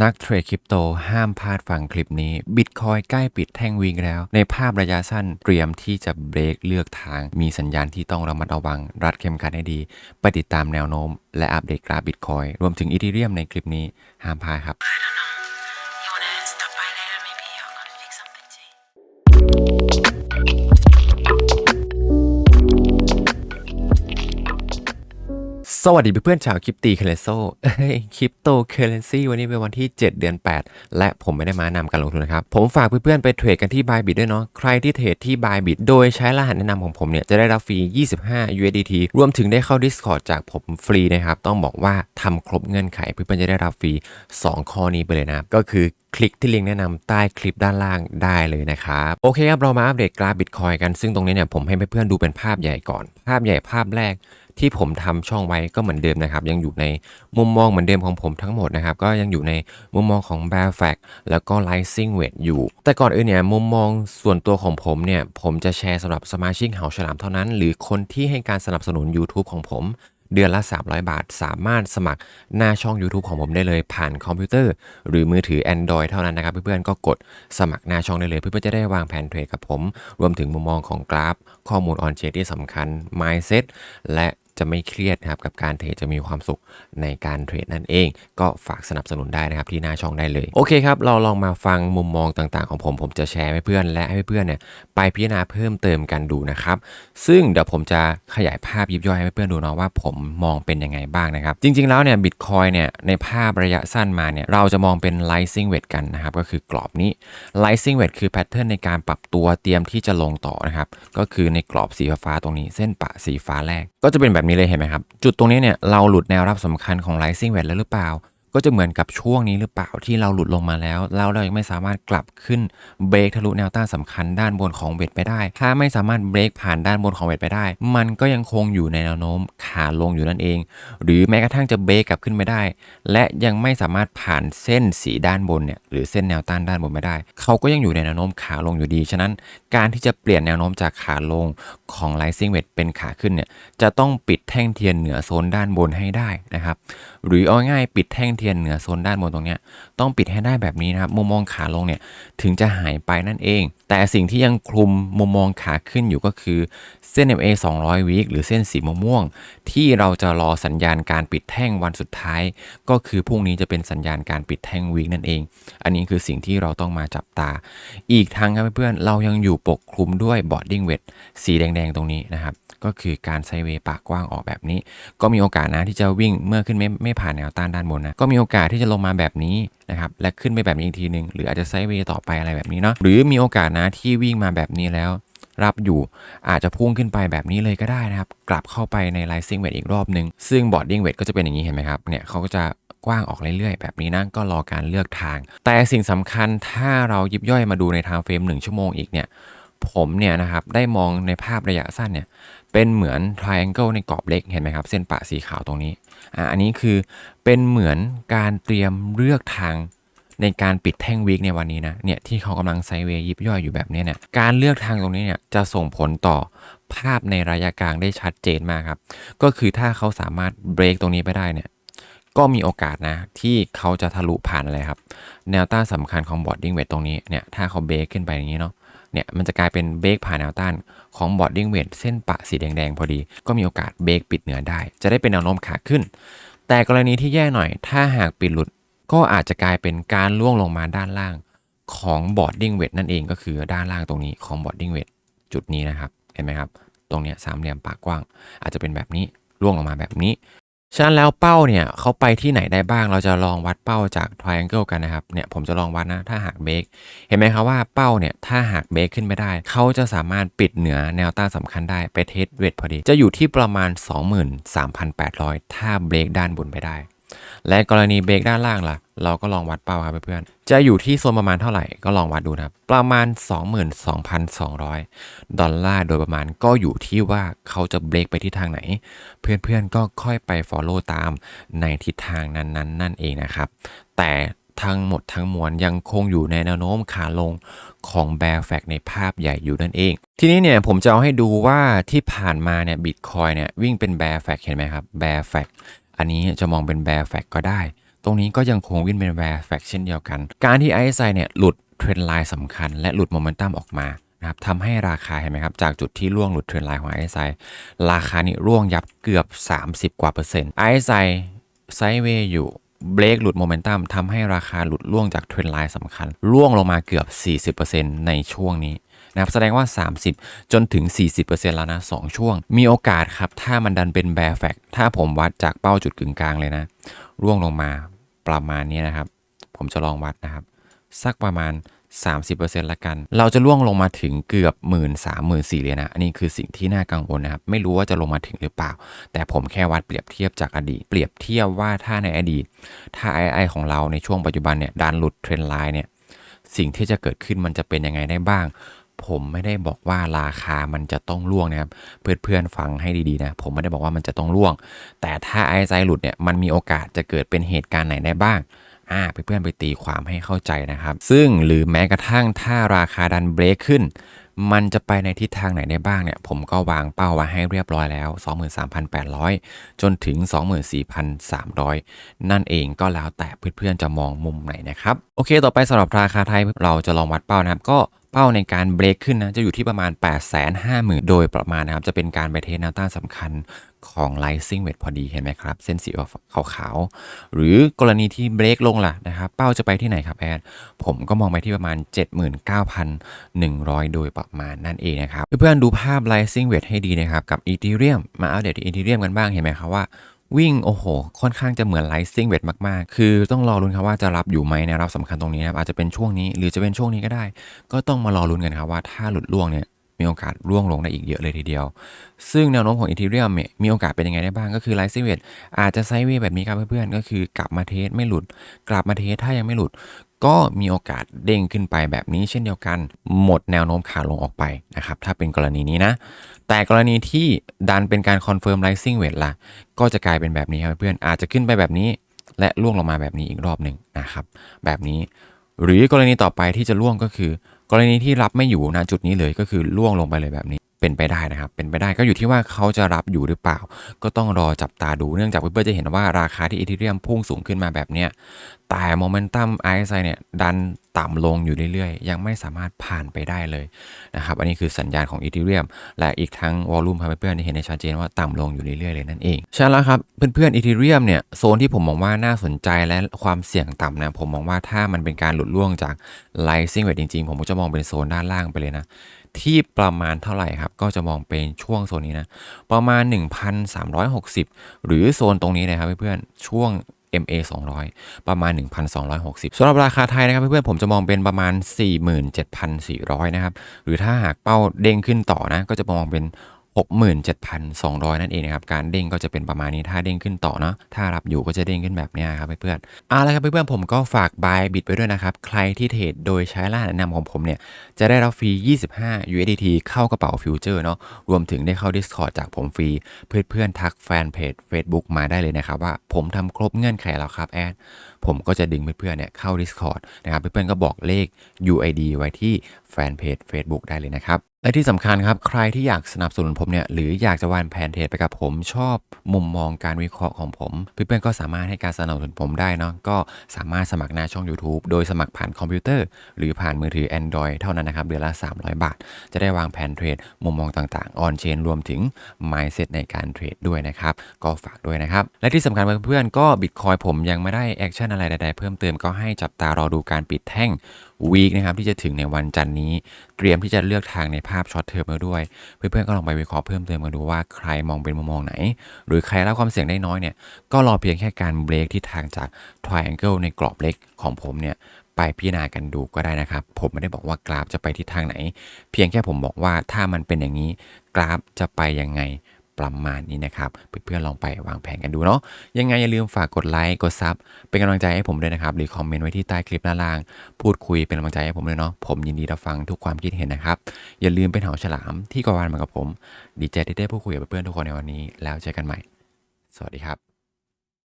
นักเทรดคริปโตห้ามพลาดฟังคลิปนี้บิตคอยใกล้ปิดแท่งวิ่งแล้ว ในภาพระยะสั้นเตรียมที่จะเบรกเลือกทาง มีสัญญาณที่ต้องระมัดระวัง รัดเข็มขัดให้ดี ไปติดตามแนวโน้ม และอัปเดตกราฟบิตคอยรวมถึงอีทีเรียมในคลิปนี้ห้ามพลาดครับ สวัสดีเพื่อนๆชาวคริปตีเคเลโซคริปโตเคเรนซีวันนี้เป็นวันที่ 7 เดือน 8 และผมไม่ได้มานำการลงทุนนะครับ ผมฝากเพื่อนๆไปเทรดกันที่ Bybit ด้วยเนาะ ใครที่เทรดที่ Bybit โดยใช้รหัสแนะนำของผมเนี่ย จะได้รับฟรี 25 USDT รวมถึงได้เข้า Discord จากผมฟรีนะครับ ต้องบอกว่าทำครบเงื่อนไขเพื่อนๆจะได้รับฟรี 2 ข้อนี้ไปเลยนะครับ ก็คือคลิกที่ลิงก์แนะนำใต้คลิปด้านล่างได้เลยนะครับ โอเคครับ เรามาอัปเดตกราฟบิตคอยกัน ซึ่งตรงนี้เนี่ยผมให้เพื่อนๆดูเป็นภาพใหญ่ก่อน ภาพใหญ่ภาพแรก ที่ผมทำช่องไว้ก็เหมือนเดิมนะครับ ยังอยู่ในมุมมองเหมือนเดิมของผมทั้งหมดนะครับ ก็ยังอยู่ในมุมมองของ b a r f a c แล้วก็ Rising Weight อยู่ แต่ก่อนอื่นเนี่ยมุมมองส่วนตัวของผมเนี่ย ผมจะแชร์สำหรับสมาชิกเหาฉลามเท่านั้น หรือคนที่ให้การสนับสนุน YouTube ของผมเดือนละ 300 บาท สามารถสมัครหน้าช่อง YouTube ของผมได้เลย ผ่านคอมพิวเตอร์ หรือมือถือ Android เท่านั้นนะครับ เพื่อนๆ ก็กดสมัครหน้าช่องได้เลย เพื่อนๆ จะได้วางแผนเทรดกับผม รวมถึงมุมมองของกราฟ ข้อมูลออนเชที่สำคัญ Mindset และ จะไม่เครียดนะครับกับการเทรดจะมีความสุขในการเทรดนั่นเอง ก็ฝากสนับสนุนได้นะครับที่หน้าช่องได้เลย โอเคครับ เราลองมาฟังมุมมองต่างๆ ของผม ผมจะแชร์ให้เพื่อนและให้เพื่อนเนี่ยไปพิจารณาเพิ่มเติมกันดูนะครับ ซึ่งเดี๋ยวผมจะขยายภาพยิบย่อยให้เพื่อนดูเนาะว่าผมมองเป็นยังไงบ้างนะครับ จริง ๆ แล้วเนี่ยบิตคอยเนี่ยในภาพระยะสั้นมาเนี่ยเราจะมองเป็น rising weight กันนะครับก็คือกรอบนี้ rising weight คือแพทเทิร์นในการปรับตัวเตรียมที่จะลงต่อนะครับก็คือในกรอบสีฟ้าตรงนี้เส้นปะสีฟ้าแรก ก็จะเป็นแบบนี้เลยเห็นไหมครับ จุดตรงนี้เนี่ยเราหลุดแนวรับสำคัญของไ i ซิ่งแว d แล้วหรือเปล่า ก็จะเหมือนกับช่วงนี้หรือเปล่าที่เราหลุดลงมาแล้ว แล้วเรายังไม่สามารถกลับขึ้นเบรกทะลุแนวต้านสำคัญด้านบนของเวทไปได้ ถ้าไม่สามารถเบรกผ่านด้านบนของเวทไปได้ มันก็ยังคงอยู่ในแนวโน้มขาลงอยู่นั่นเอง หรือแม้กระทั่งจะเบรกกลับขึ้นไม่ได้ และยังไม่สามารถผ่านเส้นสีด้านบนเนี่ยหรือเส้นแนวต้านด้านบนไม่ได้ เขาก็ยังอยู่ในแนวโน้มขาลงอยู่ดี ฉะนั้นการที่จะเปลี่ยนแนวโน้มจากขาลงของ rising wedge เป็นขาขึ้นเนี่ยจะต้องปิดแท่งเทียนเหนือโซนด้านบนให้ได้นะครับหรือเอาง่ายๆปิดแท่งทียนเหนือโซนด้านบนตรงเนี้ยต้องปิดให้ได้แบบนี้นะครับมุมมองขาลงเนี่ยถึงจะหายไปนั่นเอง แต่สิ่งที่ยังคลุมมุมมองขาขึ้นอยู่ก็คือเส้น MA 200วีคหรือเส้นสีม่วงๆที่เราจะรอสัญญาณการปิดแท่งวันสุดท้าย ก็คือพรุ่งนี้จะเป็นสัญญาณการปิดแท่งวีคนั่นเอง อันนี้คือสิ่งที่เราต้องมาจับตา อีกทั้งครับเพื่อนๆเรายังอยู่ปกคลุมด้วยบอดดิ้งเวทสีแดงๆตรงนี้นะครับก็คือการไซเวย์ปากกว้างออกแบบนี้ ก็มีโอกาสนะที่จะวิ่งเมื่อขึ้นไม่ไม่ผ่านแนวต้านด้านบนนะก็มีโอกาสที่จะลงมาแบบนี้นะครับและขึ้นไปแบบนี้อีกทีหนึ่งหรืออาจจะไซด์เวย์ต่อไปอะไรแบบนี้เนาะหรือมีโอกาสนะที่วิ่งมาแบบนี้แล้ว รับอยู่อาจจะพุ่งขึ้นไปแบบนี้เลยก็ได้นะครับ กลับเข้าไปใน rising weight อีกรอบหนึ่งซึ่ง boarding weight ก็จะเป็นอย่างนี้เห็นไหมครับเนี่ยเขาก็จะกว้างออกเรื่อยๆ แบบนี้นะก็รอการเลือกทาง แต่สิ่งสำคัญถ้าเรายิบย่อยมาดูในทางเฟรม1ชั่วโมงอีกเนี่ย ผมเนี่ยนะครับได้มองในภาพระยะสั้นเนี่ยเป็นเหมือน triangle ในกรอบเล็กเห็นไหมครับ เส้นปะสีขาวตรงนี้อ่าอันนี้คือเป็นเหมือนการเตรียมเลือกทางในการปิดแท่งวีคในวันนี้นะเนี่ยที่เขากำลังไซเวย์ยิบย่อยอยู่แบบนี้เนี่ยการเลือกทางตรงนี้เนี่ยจะส่งผลต่อภาพในระยะกลางได้ชัดเจนมากครับ ก็คือถ้าเขาสามารถเบรกตรงนี้ไปได้เนี่ยก็มีโอกาสนะที่เขาจะทะลุผ่านอะไรครับ แนวต้านสำคัญของบอดดิ้งเวทตรงนี้เนี่ยถ้าเขาเบรกขึ้นไปอย่างนี้เนาะ เนี่ยมันจะกลายเป็นเบรกผ่านแนวต้านของบอดดิ้งเวทเส้นปะสีแดงๆพอดี ก็มีโอกาสเบรกปิดเหนือได้ จะได้เป็นแนวโน้มขาขึ้น แต่กรณีที่แย่หน่อย ถ้าหากปิดหลุดก็อาจจะกลายเป็นการล่วงลงมาด้านล่างของบอดดิ้งเวทนั่นเองก็คือด้านล่างตรงนี้ของบอดดิ้งเวทจุดนี้นะครับเห็นไหมครับ ตรงเนี้ยสามเหลี่ยมปากกว้าง อาจจะเป็นแบบนี้ล่วงลงมาแบบนี้ ฉะนั้นแล้วเป้าเนี่ยเขาไปที่ไหนได้บ้าง เราจะลองวัดเป้าจาก triangle กันนะครับ เนี่ยผมจะลองวัดนะ ถ้าหากเบรกเห็นไหมครับว่าเป้าเนี่ยถ้าหากเบรกขึ้นไม่ได้ เขาจะสามารถปิดเหนือแนวต้านสำคัญได้ไปเทสเวทพอดี จะอยู่ที่ประมาณ 23,800 ถ้าเบรกด้านบนไปได้ และกรณีเบรกด้านล่างล่ะ เราก็ลองวัดเป้าครับเพื่อนๆจะอยู่ที่โซนประมาณเท่าไหร่ก็ลองวัดดูนะครับ ประมาณ 22,200 ดอลลาร์โดยประมาณก็อยู่ที่ว่าเขาจะเบรกไปที่ทางไหน เพื่อนๆก็ค่อยไป Follow ตามในทิศทางนั้นๆ นั่นเองนะครับ แต่ทั้งหมดทั้งมวลยังคงอยู่ในแนวโน้มขาลงของ Bear Fact ในภาพใหญ่อยู่นั่นเอง ทีนี้เนี่ยผมจะเอาให้ดูว่าที่ผ่านมาเนี่ย Bitcoin เนี่ยวิ่งเป็น Bear Fact เห็นไหมครับ Bear Fact อันนี้จะมองเป็น Bear Fact ก็ได้ ตรงนี้ก็ยังคงวิ่งเป็นแวร์แฟกเช่นเดียวกัน การที่ RSI เนี่ยหลุดเทรนไลน์สำคัญและหลุดโมเมนตัมออกมานะครับทำให้ราคาเห็นไหมครับ จากจุดที่ร่วงหลุดเทรนไลน์ของ RSI ราคานี่ร่วงยับเกือบ 30 กว่าเปอร์เซ็นต์ RSI ไซด์เวย์อยู่เบรกหลุดโมเมนตัมทำให้ราคาหลุดร่วงจากเทรนไลน์สำคัญ ร่วงลงมาเกือบ 40%ในช่วงนี้นะครับแสดงว่า 30 จนถึง 40%แล้วนะ 2 ช่วง มีโอกาสครับ ถ้ามันดันเป็นแบร์แฟกถ้าผมวัดจากเป้าจุดกึ่งกลางเลยนะ ร่วงลงมาประมาณนี้นะครับ ผมจะลองวัดนะครับ สักประมาณ 30%ละกัน เราจะล่วงลงมาถึงเกือบหมื่นสามหมื่นสี่เลยนะ อันนี้คือสิ่งที่น่ากังวลนะครับ ไม่รู้ว่าจะลงมาถึงหรือเปล่า แต่ผมแค่วัดเปรียบเทียบจากอดีต เปรียบเทียบว่าถ้าในอดีต ถ้า II ของเราในช่วงปัจจุบันเนี่ยดันหลุดเทรนไลน์เนี่ย สิ่งที่จะเกิดขึ้นมันจะเป็นยังไงได้บ้าง ผมไม่ได้บอกว่าราคามันจะต้องล่วงนะครับเพื่อนเพื่อนๆฟังให้ดีๆนะ ผมไม่ได้บอกว่ามันจะต้องล่วง แต่ถ้าไอไซหลุดเนี่ย มันมีโอกาสจะเกิดเป็นเหตุการณ์ไหนได้บ้างอ่าเพื่อนๆไปตีความให้เข้าใจนะครับ ซึ่งหรือแม้กระทั่งถ้าราคาดันเบรกขึ้น มันจะไปในทิศทางไหนได้บ้างเนี่ย ผมก็วางเป้าไว้ให้เรียบร้อยแล้ว 23,800 จนถึง 24,300 นั่นเองก็แล้วแต่เพื่อนๆจะมองมุมไหนนะครับ โอเค ต่อไปสำหรับราคาไทยเราจะลองวัดเป้านะครับก็ เป้าในการเบรกขึ้นนะจะอยู่ที่ประมาณ 850,000 โดยประมาณนะครับจะเป็นการไปเทสแนวต้านสำคัญของ Rising Wedge พอดีเห็นไหมครับ เส้นสีขาวๆ หรือกรณีที่เบรกลงล่ะนะครับ เป้าจะไปที่ไหนครับแอดผมก็มองไปที่ประมาณ 79,100 โดยประมาณนั่นเองนะครับ เพื่อนๆดูภาพ Rising Wedge ให้ดีนะครับ กับ Ethereum มมาอัปเดตที่ Ethereum กันบ้างเห็นไหมครับว่า วิ่งโอ้โห ค่อนข้างจะเหมือน Rising Wedge มากๆ คือต้องรอรุ้นครับว่าจะรับอยู่ไหมในรับสำคัญตรงนี้นะครับอาจจะเป็นช่วงนี้หรือจะเป็นช่วงนี้ก็ได้ ก็ต้องมารอรุ้นกันครับว่าถ้าหลุดล่วงเนี่ยมีโอกาสร่วงลงได้อีกเยอะเลยทีเดียว ซึ่งแนวโน้มของอีทีเรียมเนี่ยมีโอกาสเป็นยังไงได้บ้างก็คือไลซิงเวดอาจจะไซเวแบบนี้ครับเพื่อนๆ ก็คือกลับมาเทสไม่หลุด กลับมาเทสถ้ายังไม่หลุด ก็มีโอกาสเด้งขึ้นไปแบบนี้เช่นเดียวกัน หมดแนวโน้มขาลงออกไปนะครับ ถ้าเป็นกรณีนี้นะ แต่กรณีที่ดันเป็นการคอนเฟิร์ม rising wedge ล่ะก็จะกลายเป็นแบบนี้ครับเพื่อนอาจจะขึ้นไปแบบนี้ และล่วงลงมาแบบนี้อีกรอบหนึ่งนะครับ แบบนี้ หรือกรณีต่อไปที่จะล่วงก็คือ กรณีที่รับไม่อยู่ณจุดนี้เลยก็คือล่วงลงไปเลยแบบนี้ เป็นไปได้นะครับ เป็นไปได้ก็อยู่ที่ว่าเขาจะรับอยู่หรือเปล่า ก็ต้องรอจับตาดูเนื่องจากเพื่อนๆจะเห็นว่าราคาที่อีเทเรียมพุ่งสูงขึ้นมาแบบเนี้ยแต่โมเมนตัม RSI เนี่ยดันต่ำลงอยู่เรื่อยๆ ยังไม่สามารถผ่านไปได้เลยนะครับ อันนี้คือสัญญาณของอีเทเรียมและอีกทั้งวอลลุ่มครับเพื่อนๆจะเห็นในชัดเจนว่าต่ำลงอยู่เรื่อยๆเลยนั่นเองใช่แล้วครับเพื่อนๆอีเทเรียมเนี่ยโซนที่ผมมองว่าน่าสนใจและความเสี่ยงต่ำนะผมมองว่าถ้ามันเป็นการหลุดล่วงจาก rising wedge จริงๆ ผมก็จะมองเป็นโซนด้านล่างไปเลยนะ ที่ประมาณเท่าไหร่ครับ ก็จะมองเป็นช่วงโซนนี้นะ ประมาณ 1,360 หรือโซนตรงนี้นะครับเพื่อนๆ ช่วง MA 200 ประมาณ 1,260สำหรับราคาไทยนะครับเพื่อนๆผมจะมองเป็นประมาณ 47,400 นะครับ หรือถ้าหากเป้าเด้งขึ้นต่อนะ ก็จะมองเป็น 67,200 นั่นเองนะครับ การเด้งก็จะเป็นประมาณนี้ถ้าเด้งขึ้นต่อเนาะถ้ารับอยู่ก็จะเด้งขึ้นแบบนี้ครับเพื่อนๆเอาละครับเพื่อนๆผมก็ฝากบายบิตไปด้วยนะครับ ใครที่เทรดโดยใช้รหัสแนะนำของผมเนี่ย จะได้รับฟรี 25 USDT เข้ากระเป๋าฟิวเจอร์เนาะรวมถึงได้เข้า Discord จากผมฟรี เพื่อนๆทักแฟนเพจ Facebook มาได้เลยนะครับ ว่าผมทำครบเงื่อนไขแล้วครับแอดผมก็จะดึงเพื่อนๆเนี่ยเข้า Discord นะครับเพื่อนๆก็บอกเลข UID ไว้ที่แฟนเพจ Facebook ได้เลยนะครับ และที่สำคัญครับ ใครที่อยากสนับสนุนผมเนี่ยหรืออยากจะวางแผนเทรดไปกับผม ชอบมุมมองการวิเคราะห์ของผมเพื่อนๆก็สามารถให้การสนับสนุนผมได้เนาะก็สามารถสมัครหน้าช่อง YouTube โดยสมัครผ่านคอมพิวเตอร์ หรือผ่านมือถือ Android เท่านั้นนะครับเดือนละ 300 บาท จะได้วางแผนเทรด มุมมองต่างๆออนเชนรวมถึง mindset ในการเทรดด้วยนะครับก็ฝากด้วยนะครับและที่สำคัญเพื่อนๆก็บิตคอยผมยังไม่ได้แอคชั่นอะไรใดๆเพิ่มเติมก็ให้จับตารอดูการปิดแท่ง วีคนะครับที่จะถึงในวันจันทร์นี้ เตรียมที่จะเลือกทางในภาพช็อตเทอมมาด้วย เพื่อนๆก็ลองไปวิเคราะห์เพิ่มเติมมาดูว่าใครมองเป็นมุมมองไหน หรือใครรับความเสี่ยงได้น้อยเนี่ยก็รอเพียงแค่การเบรกที่ทางจาก triangle ในกรอบเล็กของผมเนี่ยไปพิจารณากันดูก็ได้นะครับ ผมไม่ได้บอกว่ากราฟจะไปทิศทางไหน เพียงแค่ผมบอกว่าถ้ามันเป็นอย่างนี้กราฟจะไปยังไง ประมาณนี้นะครับ เพื่อนๆลองไปวางแผนกันดูเนาะยังไงอย่าลืมฝากกดไลค์กดซับเป็นกำลังใจให้ผมด้วยนะครับ หรือคอมเมนต์ไว้ที่ใต้คลิปด้านล่าง พูดคุยเป็นกำลังใจให้ผมด้วยเนาะผมยินดีรับฟังทุกความคิดเห็นนะครับ อย่าลืมเป็นเหาฉลามที่กวานมากับผม ดีใจที่ได้พูดคุยกับเพื่อนๆทุกคนในวันนี้ แล้วเจอกันใหม่ สวัสดีครับ